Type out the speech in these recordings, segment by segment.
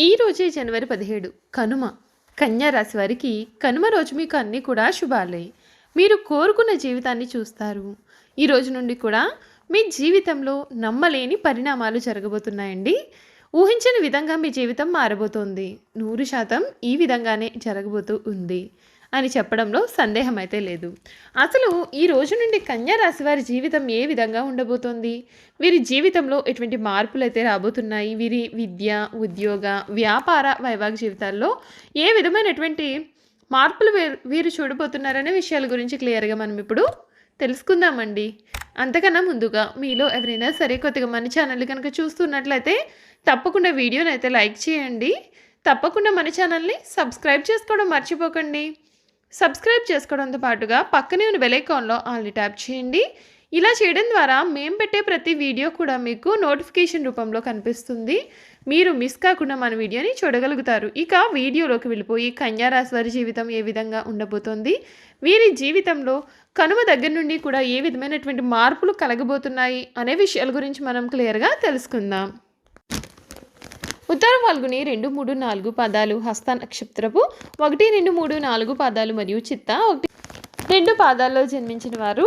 ఈ రోజే జనవరి పదిహేడు. కనుమ. కన్యా రాశి వారికి కనుమ రోజు మీకు అన్నీ కూడా శుభాలే. మీరు కోరుకున్న జీవితాన్ని చూస్తారు. ఈ రోజు నుండి కూడా మీ జీవితంలో నమ్మలేని పరిణామాలు జరగబోతున్నాయండి. ఊహించని విధంగా మీ జీవితం మారబోతోంది. నూరు శాతం ఈ విధంగానే జరగబోతూ ఉంది. అని చెప్పడంలో సందేహం అయితే లేదు. అసలు ఈ రోజు నుండి కన్యా రాశి వారి జీవితం ఏ విధంగా ఉండబోతోంది? వీరి జీవితంలో ఎటువంటి మార్పులు అయితే రాబోతున్నాయి? వీరి విద్య ఉద్యోగ వ్యాపార వైవాహిక జీవితాల్లో ఏ విధమైనటువంటి మార్పులు వీరు వీరు చూడబోతున్నారనే విషయాల గురించి క్లియర్గా మనం ఇప్పుడు తెలుసుకుందామండి. అంతకన్నా ముందుగా మీలో ఎవరైనా సరే కొత్తగా మన ఛానల్ కనుక చూస్తున్నట్లయితే తప్పకుండా వీడియోని అయితే లైక్ చేయండి. తప్పకుండా మన ఛానల్ని సబ్స్క్రైబ్ చేసుకోవడం మర్చిపోకండి. సబ్స్క్రైబ్ చేసుకోవడంతో పాటుగా పక్కనే ఉన్న బెలైకాన్లో ఆల్ని ట్యాప్ చేయండి. ఇలా చేయడం ద్వారా మేము పెట్టే ప్రతి వీడియో కూడా మీకు నోటిఫికేషన్ రూపంలో కనిపిస్తుంది. మీరు మిస్ కాకుండా మన వీడియోని చూడగలుగుతారు. ఇక వీడియోలోకి వెళ్ళిపోయి కన్యారాశి వారి జీవితం ఏ విధంగా ఉండబోతోంది? వీరి జీవితంలో కనుమ దగ్గర నుండి కూడా ఏ విధమైనటువంటి మార్పులు కలగబోతున్నాయి? అనే విషయాల గురించి మనం క్లియర్గా తెలుసుకుందాం. ఉత్తర పాల్గొని రెండు మూడు నాలుగు పదాలు హస్త నక్షత్రపు ఒకటి రెండు మూడు నాలుగు పాదాలు మరియు చిత్త ఒకటి రెండు పాదాల్లో జన్మించిన వారు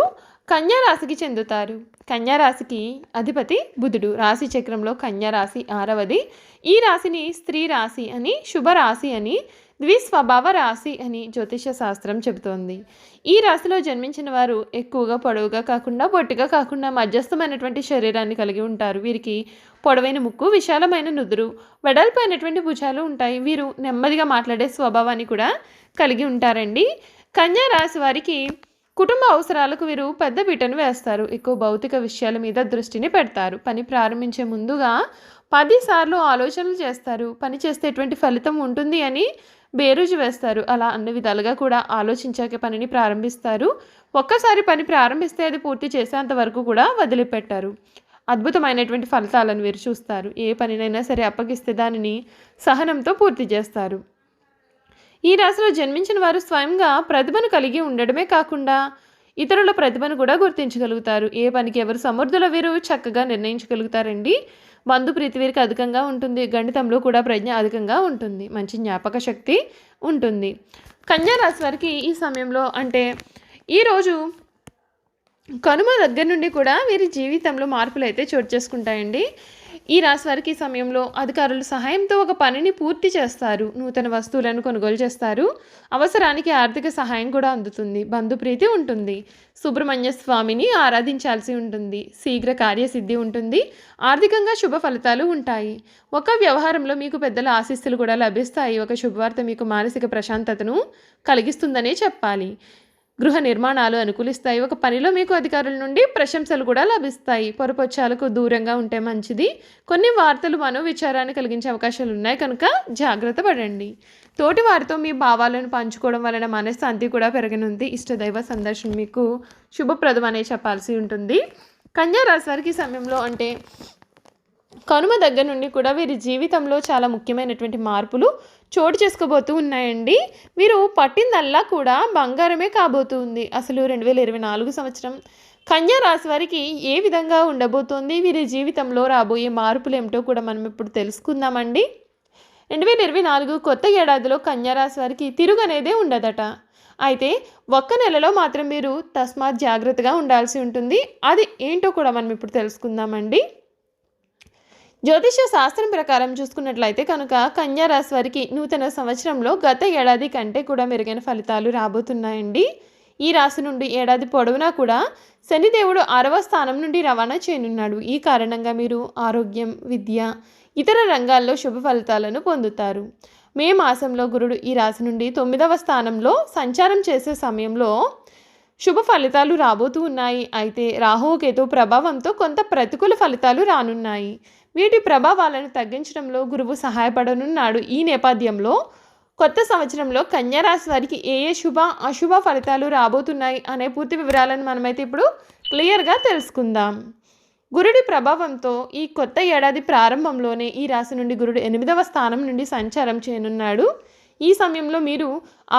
కన్యారాశికి చెందుతారు. కన్యారాశికి అధిపతి బుధుడు. రాశి చక్రంలో కన్యారాశి ఆరవది. ఈ రాశిని స్త్రీ రాశి అని శుభ రాశి అని ద్విస్వభావ రాశి అని జ్యోతిష శాస్త్రం చెబుతోంది. ఈ రాశిలో జన్మించిన వారు ఎక్కువగా పొడవుగా కాకుండా పొట్టిగా కాకుండా మధ్యస్థమైనటువంటి శరీరాన్ని కలిగి ఉంటారు. వీరికి పొడవైన ముక్కు విశాలమైన నుదురు వెడల్పైనటువంటి భుజాలు ఉంటాయి. వీరు నెమ్మదిగా మాట్లాడే స్వభావాన్ని కూడా కలిగి ఉంటారండి. కన్యా రాశి వారికి కుటుంబ అవసరాలకు వీరు పెద్ద పీటను వేస్తారు. ఎక్కువ భౌతిక విషయాల మీద దృష్టిని పెడతారు. పని ప్రారంభించే ముందుగా పదిసార్లు ఆలోచనలు చేస్తారు. పని చేస్తే ఎటువంటి ఫలితం ఉంటుంది అని బేరుజు వేస్తారు. అలా అన్ని విధాలుగా కూడా ఆలోచించాక పనిని ప్రారంభిస్తారు. ఒక్కసారి పని ప్రారంభిస్తే అది పూర్తి చేసేంత వరకు కూడా వదిలిపెట్టారు. అద్భుతమైనటువంటి ఫలితాలను వీరు చూస్తారు. ఏ పనినైనా సరే అప్పగిస్తే దానిని సహనంతో పూర్తి చేస్తారు. ఈ రాశిలో జన్మించిన వారు స్వయంగా ప్రతిభను కలిగి ఉండడమే కాకుండా ఇతరుల ప్రతిభను కూడా గుర్తించగలుగుతారు. ఏ పనికి ఎవరు సమర్థుల వీరు చక్కగా నిర్ణయించగలుగుతారండి. బంధు ప్రీతి అధికంగా ఉంటుంది. గణితంలో కూడా ప్రజ్ఞ అధికంగా ఉంటుంది. మంచి జ్ఞాపక శక్తి ఉంటుంది. కన్యారాశి వారికి ఈ సమయంలో అంటే ఈరోజు కనుమ దగ్గర నుండి కూడా వీరి జీవితంలో మార్పులు అయితే చోటు చేసుకుంటాయండి. ఈ రాశి వారికి ఈ సమయంలో అధికారుల సహాయంతో ఒక పనిని పూర్తి చేస్తారు. నూతన వస్తువులను కొనుగోలు చేస్తారు. అవసరానికి ఆర్థిక సహాయం కూడా అందుతుంది. బంధుప్రీతి ఉంటుంది. సుబ్రహ్మణ్య స్వామిని ఆరాధించాల్సి ఉంటుంది. శీఘ్ర కార్యసిద్ధి ఉంటుంది. ఆర్థికంగా శుభ ఫలితాలు ఉంటాయి. ఒక వ్యవహారంలో మీకు పెద్దల ఆశీస్సులు కూడా లభిస్తాయి. ఒక శుభవార్త మీకు మానసిక ప్రశాంతతను కలిగిస్తుందనే చెప్పాలి. గృహ నిర్మాణాలు అనుకూలిస్తాయి. ఒక పనిలో మీకు అధికారుల నుండి ప్రశంసలు కూడా లభిస్తాయి. పొరపొచ్చాలకు దూరంగా ఉంటే మంచిది. కొన్ని వార్తలు మనోవిచారాన్ని కలిగించే అవకాశాలు ఉన్నాయి. కనుక జాగ్రత్త పడండి. తోటి వారితో మీ భావాలను పంచుకోవడం వలన మనశ్శాంతి కూడా పెరగనుంది. ఇష్టదైవ సందర్శన మీకు శుభప్రదం అనే చెప్పాల్సి ఉంటుంది. కన్యా రాశి వారికి సమయంలో అంటే కనుమ దగ్గర నుండి కూడా వీరి జీవితంలో చాలా ముఖ్యమైనటువంటి మార్పులు చోటు చేసుకోబోతూ ఉన్నాయండి. వీరు పట్టిందల్లా కూడా బంగారమే కాబోతుంది. అసలు రెండు వేల ఇరవై నాలుగు సంవత్సరం కన్యా రాశి వారికి ఏ విధంగా ఉండబోతోంది? వీరి జీవితంలో రాబోయే మార్పులు ఏమిటో కూడా మనం ఇప్పుడు తెలుసుకుందామండి. రెండు వేల ఇరవై నాలుగు కొత్త ఏడాదిలో కన్యా రాశి వారికి తిరుగనేదే ఉండదట. అయితే ఒక్క నెలలో మాత్రం మీరు తస్మాత్ జాగ్రత్తగా ఉండాల్సి ఉంటుంది. అది ఏంటో కూడా మనం ఇప్పుడు తెలుసుకుందామండి. జ్యోతిష శాస్త్రం ప్రకారం చూసుకున్నట్లయితే కనుక కన్యారాశి వారికి నూతన సంవత్సరంలో గత ఏడాది కంటే కూడా మెరుగైన ఫలితాలు రాబోతున్నాయండి. ఈ రాశి నుండి ఏడాది పొడవునా కూడా శనిదేవుడు ఆరవ స్థానం నుండి రవాణా చేయనున్నాడు. ఈ కారణంగా మీరు ఆరోగ్యం విద్య ఇతర రంగాల్లో శుభ ఫలితాలను పొందుతారు. మే మాసంలో గురుడు ఈ రాశి నుండి తొమ్మిదవ స్థానంలో సంచారం చేసే సమయంలో శుభ ఫలితాలు రాబోతూ ఉన్నాయి. అయితే రాహుకేతు ప్రభావంతో కొంత ప్రతికూల ఫలితాలు రానున్నాయి. వీటి ప్రభావాలను తగ్గించడంలో గురువు సహాయపడనున్నాడు. ఈ నేపథ్యంలో కొత్త సంవత్సరంలో కన్యారాశి వారికి ఏ ఏ శుభ అశుభ ఫలితాలు రాబోతున్నాయి అనే పూర్తి వివరాలను మనమైతే ఇప్పుడు క్లియర్గా తెలుసుకుందాం. గురుడి ప్రభావంతో ఈ కొత్త ఏడాది ప్రారంభంలోనే ఈ రాశి నుండి గురుడు ఎనిమిదవ స్థానం నుండి సంచారం చేయనున్నాడు. ఈ సమయంలో మీరు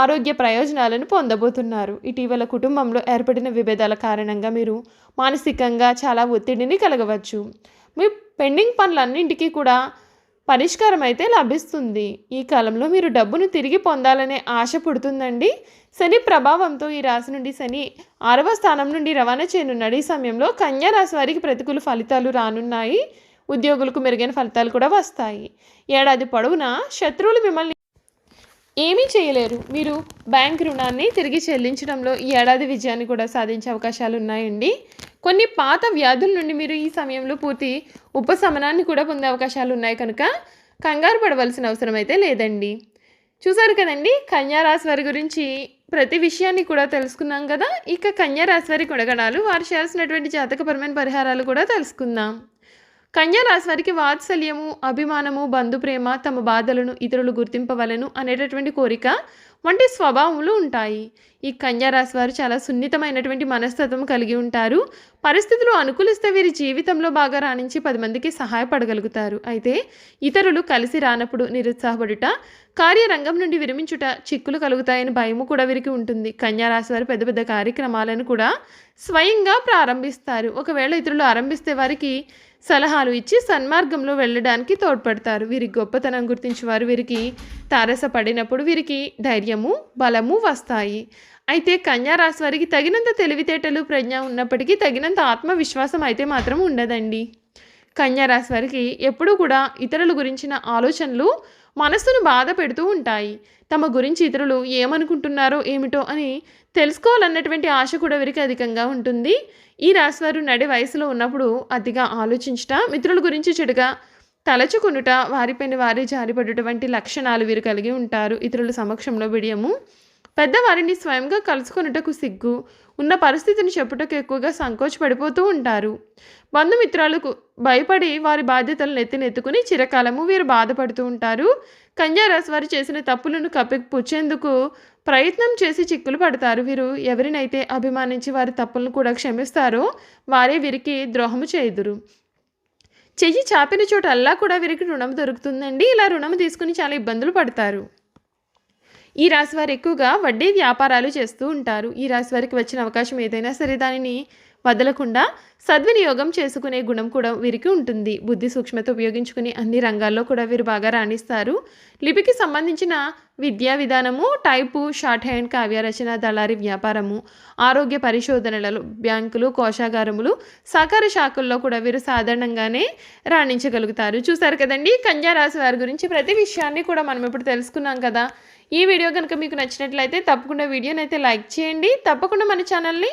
ఆరోగ్య ప్రయోజనాలను పొందబోతున్నారు. ఇటీవల కుటుంబంలో ఏర్పడిన విభేదాల కారణంగా మీరు మానసికంగా చాలా ఒత్తిడిని కలగవచ్చు. మీ పెండింగ్ పనులన్నింటికీ కూడా పరిష్కారం అయితే లభిస్తుంది. ఈ కాలంలో మీరు డబ్బును తిరిగి పొందాలనే ఆశ పుడుతుందండి. శని ప్రభావంతో ఈ రాశి నుండి శని ఆరవ స్థానం నుండి రవాణా చేయనున్నాడు. ఈ సమయంలో కన్యా రాశి వారికి ప్రతికూల ఫలితాలు రానున్నాయి. ఉద్యోగులకు మెరుగైన ఫలితాలు కూడా వస్తాయి. ఏడాది పొడవునా శత్రువులు మిమ్మల్ని ఏమీ చేయలేరు. మీరు బ్యాంక్ రుణాన్ని తిరిగి చెల్లించడంలో ఈ ఏడాది విజయాన్ని కూడా సాధించే అవకాశాలు ఉన్నాయండి. కొన్ని పాత వ్యాధుల నుండి మీరు ఈ సమయంలో పూర్తి ఉపశమనాన్ని కూడా పొందే అవకాశాలు ఉన్నాయి కనుక కంగారు పడవలసిన అవసరం అయితే లేదండి. చూసారు కదండి కన్యారాశి వారి గురించి ప్రతి విషయాన్ని కూడా తెలుసుకున్నాం కదా? ఇక కన్యారాశి వారి గుణగణాలు వారు చేయాల్సినటువంటి జాతకపరమైన పరిహారాలు కూడా తెలుసుకుందాం. కన్యా రాశి వారికి వాత్సల్యము అభిమానము బంధుప్రేమ తమ బాధలను ఇతరులు గుర్తింపవలను అనేటటువంటి కోరిక వంటి స్వభావములు ఉంటాయి. ఈ కన్యా రాశి వారు చాలా సున్నితమైనటువంటి మనస్తత్వం కలిగి ఉంటారు. పరిస్థితులు అనుకూలిస్తే వీరి జీవితంలో బాగా రాణించి పది మందికి సహాయపడగలుగుతారు. అయితే ఇతరులు కలిసి రానప్పుడు నిరుత్సాహపడుట కార్యరంగం నుండి విరమించుట చిక్కులు కలుగుతాయని భయము కూడా వీరికి ఉంటుంది. కన్యారాశి వారు పెద్ద పెద్ద కార్యక్రమాలను కూడా స్వయంగా ప్రారంభిస్తారు. ఒకవేళ ఇతరులు ఆరంభిస్తే వారికి సలహాలు ఇచ్చి సన్మార్గంలో వెళ్ళడానికి తోడ్పడతారు. వీరికి గొప్పతనం గుర్తించి వారు వీరికి తారసపడినప్పుడు వీరికి ధైర్యము బలము వస్తాయి. అయితే కన్యారాశి వారికి తగినంత తెలివితేటలు ప్రజ్ఞ ఉన్నప్పటికీ తగినంత ఆత్మవిశ్వాసం అయితే మాత్రం ఉండదండి. కన్యారాశి వారికి ఎప్పుడూ కూడా ఇతరుల గురించిన ఆలోచనలు మనస్సును బాధ పెడుతూ ఉంటాయి. తమ గురించి ఇతరులు ఏమనుకుంటున్నారో ఏమిటో అని తెలుసుకోవాలన్నటువంటి ఆశ కూడా వీరికి అధికంగా ఉంటుంది. ఈ రాశివారు నడి వయసులో ఉన్నప్పుడు అతిగా ఆలోచించట మిత్రుల గురించి చెడుగా తలచుకొనుట వారిపైన వారి జారిపడుట వంటి లక్షణాలు వీరు కలిగి ఉంటారు. ఇతరుల సమక్షంలో విడియము. పెద్దవారిని స్వయంగా కలుసుకొనుటకు సిగ్గు. ఉన్న పరిస్థితిని చెప్పుటకు ఎక్కువగా సంకోచపడిపోతూ ఉంటారు. బంధుమిత్రాలకు భయపడి వారి బాధ్యతలను ఎత్తినెత్తుకుని చిరకాలము వీరు బాధపడుతూ ఉంటారు. కన్యారాశి వారు చేసిన తప్పులను కప్పిపుచ్చేందుకు ప్రయత్నం చేసి చిక్కులు పడతారు. వీరు ఎవరినైతే అభిమానించి వారి తప్పులను కూడా క్షమిస్తారో వారే వీరికి ద్రోహము చేయుదురు. చెయ్యి చాపిన చోటల్లా కూడా వీరికి రుణం దొరుకుతుందండి. ఇలా రుణం తీసుకుని చాలా ఇబ్బందులు పడతారు. ఈ రాశి వారు ఎక్కువగా వడ్డీ వ్యాపారాలు చేస్తూ ఉంటారు. ఈ రాశి వారికి వచ్చిన అవకాశం ఏదైనా సరే దానిని వదలకుండా సద్వినియోగం చేసుకునే గుణం కూడా వీరికి ఉంటుంది. బుద్ధి సూక్ష్మత ఉపయోగించుకుని అన్ని రంగాల్లో కూడా వీరు బాగా రాణిస్తారు. లిపికి సంబంధించిన విద్యా విధానము టైపు షార్ట్ హ్యాండ్ కావ్య రచన దళారి వ్యాపారము ఆరోగ్య పరిశోధనలలో బ్యాంకులు కోశాగారములు సహకార శాఖల్లో కూడా వీరు సాధారణంగానే రాణించగలుగుతారు. చూసారు కదండి? కన్యా రాశి వారి గురించి ప్రతి విషయాన్ని కూడా మనం ఇప్పుడు తెలుసుకున్నాం కదా. ఈ వీడియో కనుక మీకు నచ్చినట్లయితే తప్పకుండా వీడియోని అయితే లైక్ చేయండి. తప్పకుండా మన ఛానల్ని